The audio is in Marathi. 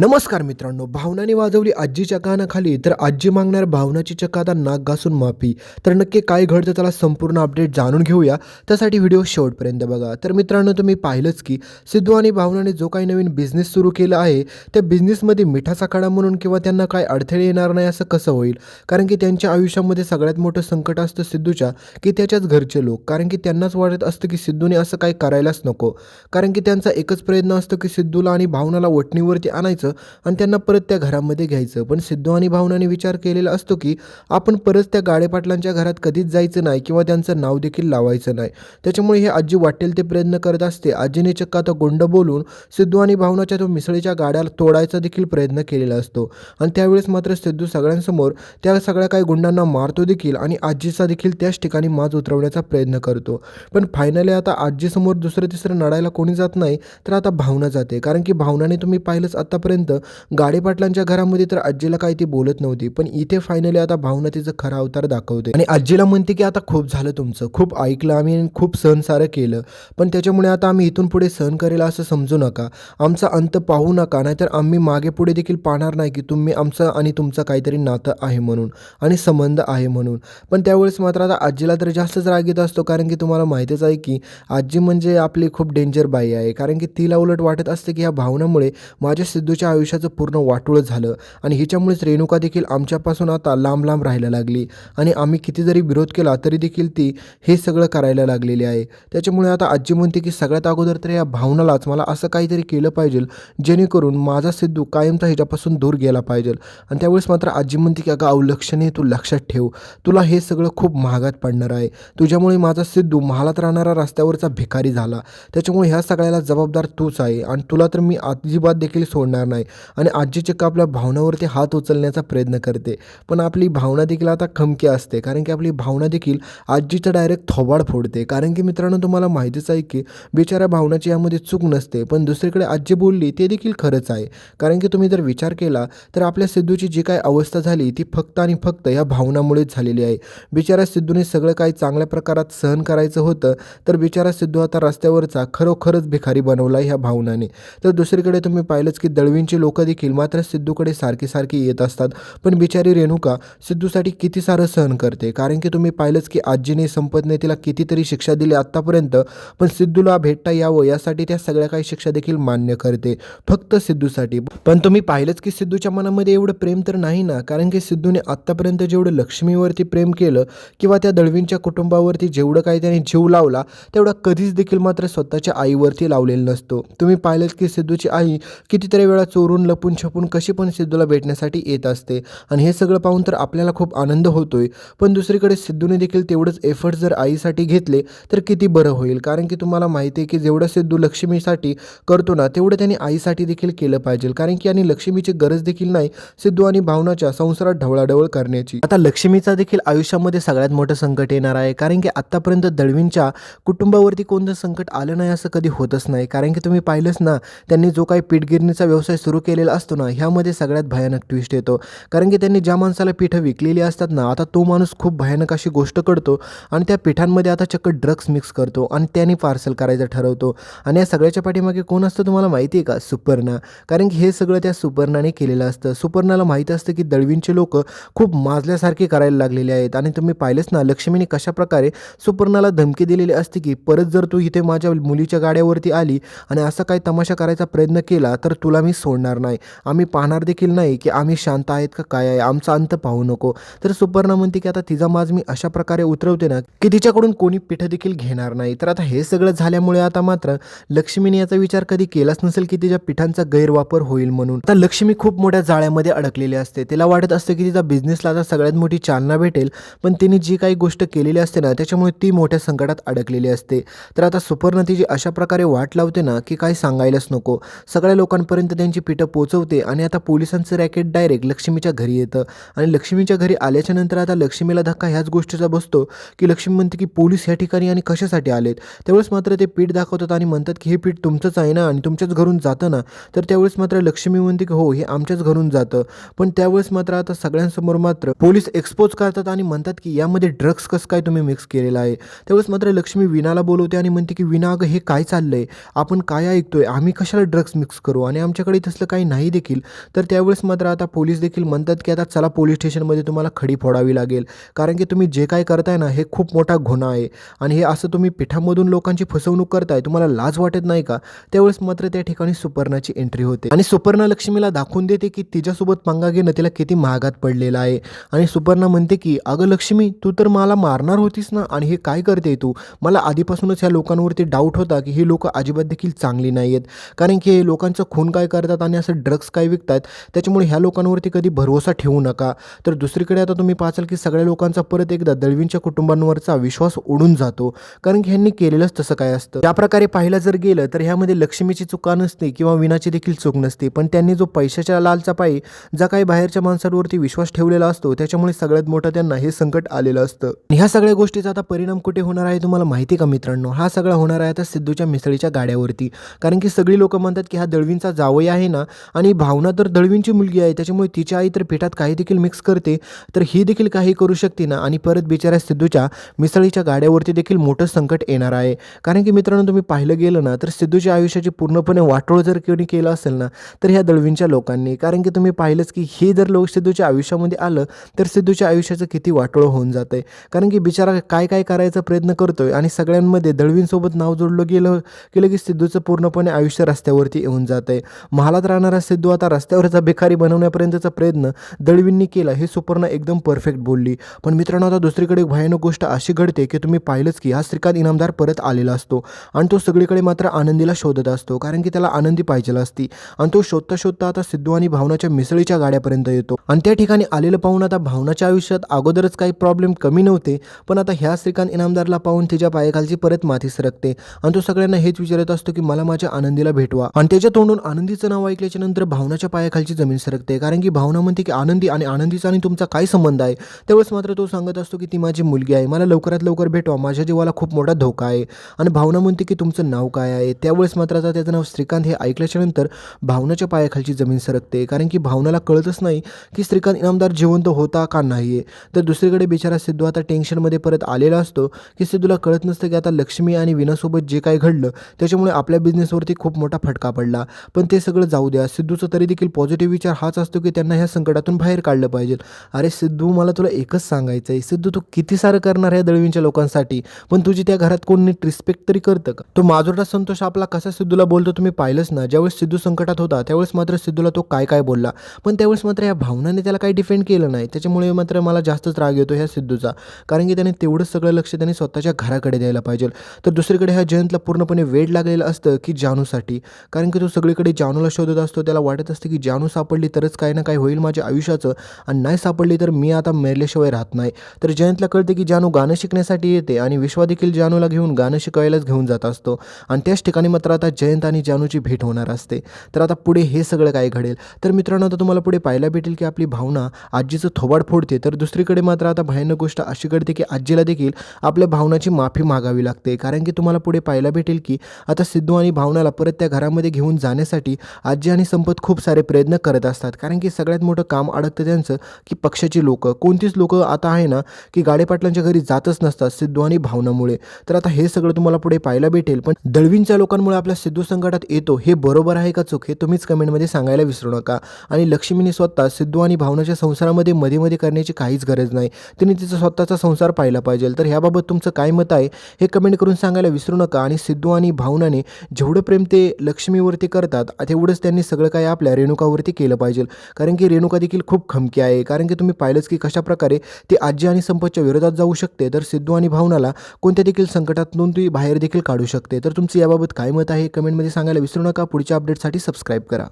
नमस्कार मित्रांनो भावनाने वाजवली आजीच्या कानाखाली तर आजी मागणार भावनाची चकादा आता नाक घासून माफी. तर नक्की काय घडतं त्याला संपूर्ण अपडेट जाणून घेऊया. त्यासाठी व्हिडिओ शेवटपर्यंत बघा. तर मित्रांनो तुम्ही पाहिलंच की सिद्धू आणि भावनाने जो काही नवीन बिझनेस सुरू केला आहे त्या बिझनेसमध्ये मिठाचा खडा म्हणून किंवा त्यांना काय अडथळे येणार नाही असं कसं होईल? कारण की त्यांच्या आयुष्यामध्ये सगळ्यात मोठं संकट असतं सिद्धूच्या की त्याच्याच घरचे लोक. कारण की त्यांनाच वाटत असतं की सिद्धूने असं काही करायलाच नको. कारण की त्यांचा एकच प्रयत्न असतो की सिद्धूला आणि भावनाला वटणीवरती आणायचं. आणि त्यांना परत त्या घरामध्ये घ्यायचं. पण सिद्धू आणि भावनाने विचार केलेला असतो की आपण परत त्या गाडेपाटलांच्या घरात कधीच जायचं नाही किंवा त्यांचं नाव देखील लावायचं नाही. त्याच्यामुळे हे आजी वाटेल ते प्रयत्न करत असते. आजीने चक्क आता गोंड बोलून सिद्धू आणि भावनाच्या तो मिसळीच्या गाड्याला तोडायचा देखील प्रयत्न केलेला असतो. आणि त्यावेळेस मात्र सिद्धू सगळ्यांसमोर त्या सगळ्या काही गुंडांना मारतो देखील आणि आजीचा देखील त्याच ठिकाणी माज उतरवण्याचा प्रयत्न करतो. पण फायनली आता आजीसमोर दुसरं तिसरं नडायला कोणी जात नाही तर आता भावना जाते. कारण की भावनाने तुम्ही पाहिलंच आतापर्यंत गाडेपाटलांच्या घरामध्ये तर आजीला काही ती बोलत नव्हती पण इथे फायनली आता भावना तिचं खरा अवतार दाखवते आणि आजीला म्हणते की आता खूप झालं तुमचं. खूप ऐकलं आम्ही खूप सहन सारं केलं. पण त्याच्यामुळे आता आम्ही इथून पुढे सहन करेल असं समजू नका. आमचा अंत पाहू नका. नाहीतर आम्ही मागे पुढे देखील पाहणार नाही की तुम्ही आमचं आणि तुमचं काहीतरी नातं आहे म्हणून आणि संबंध आहे म्हणून. पण त्यावेळेस मात्र आता आजीला तर जास्तच राग येत असतो कारण की तुम्हाला माहितीच आहे की आजी म्हणजे आपली खूप डेंजर बाई आहे. कारण की तिला उलट वाटत असते की ह्या भावनामुळे माझ्या सिद्धूच्या आयुष्याचं पूर्ण वाटोळं झालं आणि हिच्यामुळेच रेणुका देखील आमच्यापासून आता लांब लांब राहायला लागली आणि आम्ही किती जरी विरोध केला तरी देखील ती हे सगळं करायला लागलेली आहे. त्याच्यामुळे आता आजी म्हणते की सगळ्यात अगोदर तर या भावनालाच मला असं काहीतरी केलं पाहिजे जेणेकरून माझा सिद्धू कायमचा ह्याच्यापासून दूर गेला पाहिजे. आणि त्यावेळेस मात्र आजी म्हणते की अगं अवलक्षणे तू लक्षात ठेव. तुला हे सगळं खूप महागात पडणार आहे. तुझ्यामुळे माझा सिद्धू महालात राहणारा रस्त्यावरचा भिकारी झाला. त्याच्यामुळे ह्या सगळ्याला जबाबदार तूच आहे आणि तुला तर मी अजिबात देखील सोडणार नाही. आणि आजी चक्क आपल्या भावनावरती हात उचलण्याचा प्रयत्न करते. पण आपली भावना देखील आता खमकी असते. कारण की आपली भावना देखील आजीचं डायरेक्ट थोबाड फोडते. कारण की मित्रांनो तुम्हाला माहितीच आहे की बिचाऱ्या भावनाची यामध्ये चूक नसते. पण दुसरीकडे आजी बोलली ते देखील खरंच आहे. कारण की तुम्ही जर विचार केला तर आपल्या सिद्धूची जी काय अवस्था झाली ती फक्त आणि फक्त या भावनामुळेच झालेली आहे. बिचाऱ्या सिद्धूने सगळं काही चांगल्या प्रकारात सहन करायचं होतं तर बिचारा सिद्धू आता रस्त्यावरचा खरोखरच भिकारी बनवला ह्या भावनाने. तर दुसरीकडे तुम्ही पाहिलंच की दळवींची लोकं देखील मात्र सिद्धूकडे सारखी सारखी येत असतात. पण बिचारी रेणुका सिद्धूसाठी किती सारं सहन करते? कारण की तुम्ही पाहिलंच की आजीने संपतने तिला कितीतरी शिक्षा दिली आत्तापर्यंत पण सिद्धूला भेटता यावं यासाठी त्या सगळ्या काही शिक्षा देखील मान्य करते फक्त सिद्धूसाठी. पण तुम्ही पाहिलंच की सिद्धूच्या मनामध्ये एवढं प्रेम तर नाही ना? कारण की सिद्धूने आत्तापर्यंत जेवढं लक्ष्मीवरती प्रेम केलं किंवा त्या दळवींच्या कुटुंबावरती जेवढं काही त्याने जीव लावला तेवढा कधीच देखील मात्र स्वतःच्या आईवरती लावलेला नसतो. तुम्ही पाहिलंच की सिद्धूची आई कितीतरी वेळा चोरून लपून छपून कशी पण सिद्धूला भेटण्यासाठी येत असते. आणि हे सगळं पाहून तर आपल्याला खूप आनंद होतोय. पण दुसरीकडे सिद्धूने देखील तेवढंच एफर्ट जर आईसाठी घेतले तर किती बरं होईल? कारण की तुम्हाला माहिती आहे की जेवढं सिद्धू लक्ष्मीसाठी करतो ना तेवढं त्यांनी आईसाठी देखील केलं पाहिजे. कारण की आणि लक्ष्मीची गरज देखील नाही सिद्धू आणि भावनाच्या संसारात ढवळाढवळ करण्याची. आता लक्ष्मीचा देखील आयुष्यामध्ये सगळ्यात मोठं संकट येणार आहे. कारण की आत्तापर्यंत दळवींच्या कुटुंबावरती कोणतं संकट आलं नाही असं कधी होतच नाही. कारण की तुम्ही पाहिलंच ना त्यांनी जो काही पीठगिरणीचा व्यवसाय सुरू केलेला असतो ना ह्यामध्ये सगळ्यात भयानक ट्विस्ट येतो. कारण की त्यांनी ज्या माणसाला पिठं विकलेली असतात ना आता तो माणूस खूप भयानक अशी गोष्ट करतो आणि त्या पिठांमध्ये आता चक्क ड्रग्स मिक्स करतो आणि त्याने पार्सल करायचं ठरवतो. आणि या सगळ्याच्या पाठीमागे कोण असतं तुम्हाला माहिती आहे का? सुपर्णा. कारण की हे सगळं त्या सुपर्णाने केलेलं असतं. सुपर्णाला माहीत असतं की दळवींचे लोक खूप माजल्यासारखे करायला लागलेले आहेत. आणि तुम्ही पाहिलंच ना लक्ष्मीने कशाप्रकारे सुपर्णाला धमकी दिलेली असते की परत जर तू इथे माझ्या मुलीच्या गाड्यावरती आली आणि असा काही तमाशा करायचा प्रयत्न केला तर तुला मी सोडणार नाही. आम्ही पाहणार देखील नाही की आम्ही शांत आहेत का काय आहे आमचा अंत पाहू नको. तर सुपर्णा म्हणते की आता तिचा माज मी अशा प्रकारे उतरवते ना की तिच्याकडून कोणी पिठं देखील घेणार नाही. तर आता हे सगळं झाल्यामुळे आता मात्र लक्ष्मीने याचा विचार कधी केलाच नसेल की तिच्या पिठांचा गैरवापर होईल म्हणून. आता लक्ष्मी खूप मोठ्या जाळ्यामध्ये अडकलेली असते. तिला वाटत असते की तिचा बिझनेसला आता सगळ्यात मोठी चालना भेटेल पण तिने जी काही गोष्ट केलेली असते ना त्याच्यामुळे ती मोठ्या संकटात अडकलेली असते. तर आता सुपर्ण तिची अशा प्रकारे वाट लावते ना की काही सांगायलाच नको. सगळ्या लोकांपर्यंत त्यांची पिठं पोचवते आणि आता पोलिसांचं रॅकेट डायरेक्ट लक्ष्मीच्या घरी येतं. आणि लक्ष्मीच्या घरी आल्याच्यानंतर आता लक्ष्मीला धक्का ह्याच गोष्टीचा बसतो की लक्ष्मी म्हणते की पोलीस ह्या ठिकाणी आणि कशासाठी आलेत? त्यावेळेस मात्र ते पीठ दाखवतात आणि म्हणतात की हे पीठ तुमचंच आहे ना आणि तुमच्याच घरून जातं ना? तर त्यावेळेस मात्र लक्ष्मी म्हणते की हो हे आमच्याच घरून जातं. पण त्यावेळेस मात्र आता सगळ्यांसमोर मात्र पोलीस एक्सपोज करतात आणि म्हणतात की यामध्ये ड्रग्स कसं काय तुम्ही मिक्स केलेला आहे? त्यावेळेस मात्र लक्ष्मी विनाला बोलवते आणि म्हणते की विना अगं हे काय चाललंय? आपण काय ऐकतोय? आम्ही कशाला ड्रग्स मिक्स करू? आणि आमच्याकडे तसलं काही नाही देखील. तर त्यावेळेस मात्र आता पोलीस देखील म्हणतात की आता चला पोलीस स्टेशनमध्ये तुम्हाला खडी फोडावी लागेल. कारण की तुम्ही जे काय करताय ना हे खूप मोठा गुन्हा आहे. आणि हे असं तुम्ही पिठामधून लोकांची फसवणूक करताय तुम्हाला लाज वाटत नाही का? त्यावेळेस मात्र त्या ठिकाणी सुपर्णाची एंट्री होते. आणि सुपर्णा लक्ष्मीला दाखवून देते की तिच्यासोबत पंगा घेणं तिला किती महागात पडलेला आहे. आणि सुपर्णा म्हणते की अगं लक्ष्मी तू तर मला मारणार होतीस ना? आणि हे काय करते तू? मला आधीपासूनच ह्या लोकांवरती डाऊट होता की ही लोक अजिबात देखील चांगली नाही आहेत कारण की हे लोकांचं खून काय करतात आणि असं ड्रग्स काय विकतात त्याच्यामुळे ह्या लोकांवरती कधी भरोसा ठेवू नका. तर दुसरीकडे आता तुम्ही पाचाल की सगळ्या लोकांचा परत एकदा दळवींच्या कुटुंबांवरचा विश्वास उडून जातो. कारण की ह्यांनी केलेलंच तसं काय असतं. त्या प्रकारे पाहिलं जर गेलं तर ह्यामध्ये लक्ष्मीची चुका नसते किंवा विनाची देखील चूक नसते. पण त्यांनी जो पैशाच्या लालचा पायी जा काही बाहेरच्या माणसांवरती विश्वास ठेवलेला असतो त्याच्यामुळे सगळ्यात मोठं त्यांना हे संकट आलेलं असतं. ह्या सगळ्या गोष्टीचा आता परिणाम कुठे होणार आहे तुम्हाला माहिती का मित्रांनो? हा सगळा होणार आहे आता सिद्धूच्या मिसळीच्या गाड्यावरती. कारण की सगळी लोक म्हणतात की हा दळवींचा जावई आहे. ना आणि भावना तर दळवींची मुलगी आहे त्याच्यामुळे तिची आई तर पिठात काही देखील मिक्स करते तर ही देखील काही करू शकते ना. आणि परत बिचाऱ्या सिद्धूच्या मिसळीच्या गाड्यावरती देखील मोठं संकट येणार आहे. कारण की मित्रांनो तुम्ही पाहिलं गेलं ना तर सिद्धूच्या आयुष्याची पूर्णपणे वाटोळ जर कोणी केलं असेल ना तर ह्या दळवींच्या लोकांनी. कारण की तुम्ही पाहिलंच की हे जर लोक सिद्धूच्या आयुष्यामध्ये आलं तर सिद्धूच्या आयुष्याचं किती वाटोळ होऊन जातं कारण की बिचारा काय काय करायचा प्रयत्न करतोय आणि सगळ्यांमध्ये दळवींसोबत नाव जोडलं गेलं गेलं की सिद्धूचं पूर्णपणे आयुष्य रस्त्यावरती येऊन जात आहे महालात राहणारा सिद्धू. आता रस्त्यावरचा भिकारी बनवण्यापर्यंतचा प्रयत्न दळवींनी केला. हे सुपर्णा एकदम परफेक्ट बोलली. पण मित्रांनो आता दुसरीकडे भयानक गोष्ट अशी घडते की तुम्ही पाहिलंच की हा श्रीकांत इनामदार परत आलेला असतो आणि तो सगळीकडे मात्र आनंदीला शोधत असतो कारण की त्याला आनंदी पाहिजेला असती. आणि तो शोधता शोधता आता सिद्धू आणि भावनाच्या मिसळीच्या गाड्यापर्यंत येतो. आणि त्या ठिकाणी आलेलं पाहून आता भावनाच्या आयुष्यात अगोदरच काही प्रॉब्लेम कमी नव्हते पण आता ह्या श्रीकांत इनामदारला पाहून तिच्या पायाखालची परत माथी सरकते. आणि तो सगळ्यांना हेच विचारत असतो की मला माझ्या आनंदीला भेटवा. आणि त्याच्या तोंडून आनंदीचं नाव ऐकल्याच्या नंतर भावनाच्या पायाखालची जमीन सरकते कारण की भावना म्हणते की आनंदी आणि आनंदीचा आणि तुमचा काय संबंध आहे? त्यावेळेस मात्र तो सांगत असतो की ती माझी मुलगी आहे. मला लवकरात लवकर भेटवा. माझ्या जीवाला खूप मोठा धोका आहे. आणि भावना म्हणते की तुमचं नाव काय आहे? त्यावेळेस मात्र आता त्याचं नाव श्रीकांत हे ऐकल्याच्या नंतर भावनाच्या पायाखालची जमीन सरकते कारण की भावनाला कळतच नाही की श्रीकांत इनामदार जिवंत होता का नाही आहे तर दुसरीकडे बिचारा सिद्धू आता टेन्शनमध्ये परत आलेला असतो की सिद्धूला कळत नसतं की आता लक्ष्मी आणि विनासोबत जे काही घडलं त्याच्यामुळे आपल्या बिझनेसवरती खूप मोठा फटका पडला. पण ते सगळं जाऊ द्या. सिद्धूचा तरी देखील पॉझिटिव्ह विचार हाच असतो की त्यांना ह्या संकटातून बाहेर काढलं पाहिजे. अरे सिद्धू मला तुला एकच सांगायचं आहे सिद्धू तू किती सारं करणार आहे दळवींच्या लोकांसाठी? पण तुझी त्या घरात कोण नीट रिस्पेक्ट तरी करतं का? तो माजुरटा संतोष आपला कसा सिद्धूला बोलतो तुम्ही पाहिलंच ना. ज्यावेळेस सिद्धू संकटात होता त्यावेळेस मात्र सिद्धूला तो काय काय बोलला. पण त्यावेळेस मात्र या भावनाने त्याला काही डिफेंड केलं नाही. त्याच्यामुळे मात्र मला जास्तच राग येतो ह्या सिद्धूचा. कारण की त्याने तेवढंच सगळं लक्ष त्याने स्वतःच्या घराकडे द्यायला पाहिजे. तर दुसरीकडे ह्या जयंतला पूर्णपणे वेळ लागलेलं असतं की जानूसाठी. कारण की तो सगळीकडे जानूला शोधत असतो त्याला वाटत असतं की जानू सापडली तरच काही ना काही होईल माझ्या आयुष्याचं. आणि नाही सापडली तर मी आता मेरल्याशिवाय राहत नाही. तर जयंतला कळते की जानू गाणं शिकण्यासाठी येते आणि विश्वा देखील जानूला घेऊन गाणं शिकवायलाच घेऊन जात असतो. आणि त्याच ठिकाणी मात्र आता जयंत आणि जानूची भेट होणार असते. तर आता पुढे हे सगळं काय घडेल? तर मित्रांनो आता तुम्हाला पुढे पाहायला भेटेल की आपली भावना आजीचं थोबाड फोडते. तर दुसरीकडे मात्र आता भयानक गोष्ट अशी घडते की आजीला देखील आपल्या भावनाची माफी मागावी लागते. कारण की तुम्हाला पुढे पाहायला भेटेल की आता सिद्धू आणि भावनाला परत त्या घरामध्ये घेऊन जाण्यासाठी आजी आणि संपत खूप सारे प्रयत्न करत असतात. कारण की सगळ्यात मोठं काम अडकतं त्यांचं की पक्षाची लोकं. कोणतीच लोकं आता आहे ना की गाडेपाटलांच्या घरी जातच नसतात सिद्धू आणि भावनामुळे. तर आता हे सगळं तुम्हाला पुढे पाहायला भेटेल. पण दळवींच्या लोकांमुळे आपल्या सिद्धू संकटात येतो हे बरोबर आहे का चूक? हे तुम्हीच कमेंटमध्ये सांगायला विसरू नका. आणि लक्ष्मीने स्वतः सिद्धू आणि भावनाच्या संसारामध्ये मध्ये मध्ये करण्याची काहीच गरज नाही. तिने तिचा स्वतःचा संसार पाहिला पाहिजे तर ह्याबाबत तुमचं काय मत आहे हे कमेंट करून सांगायला विसरू नका. आणि सिद्धू आणि भावनाने जेवढं प्रेम ते लक्ष्मीवरती करतात तेवढं तेवढंच त्यांनी सगळं काय आपल्या रेणुकावरती केलं पाहिजे. कारण की रेणुका देखील खूप खमकी आहे. कारण की तुम्ही पाहिलंच की कशा प्रकारे ती आजी आणि संपतच्या विरोधात जाऊ शकते. तर सिद्धू आणि भावनाला कोणत्या देखील संकटातून ती बाहेर देखील काढू शकते? तर तुमचं याबाबत काय मत आहे? कमेंटमध्ये सांगायला विसरू नका. पुढच्या अपडेटसाठी सबस्क्राईब करा.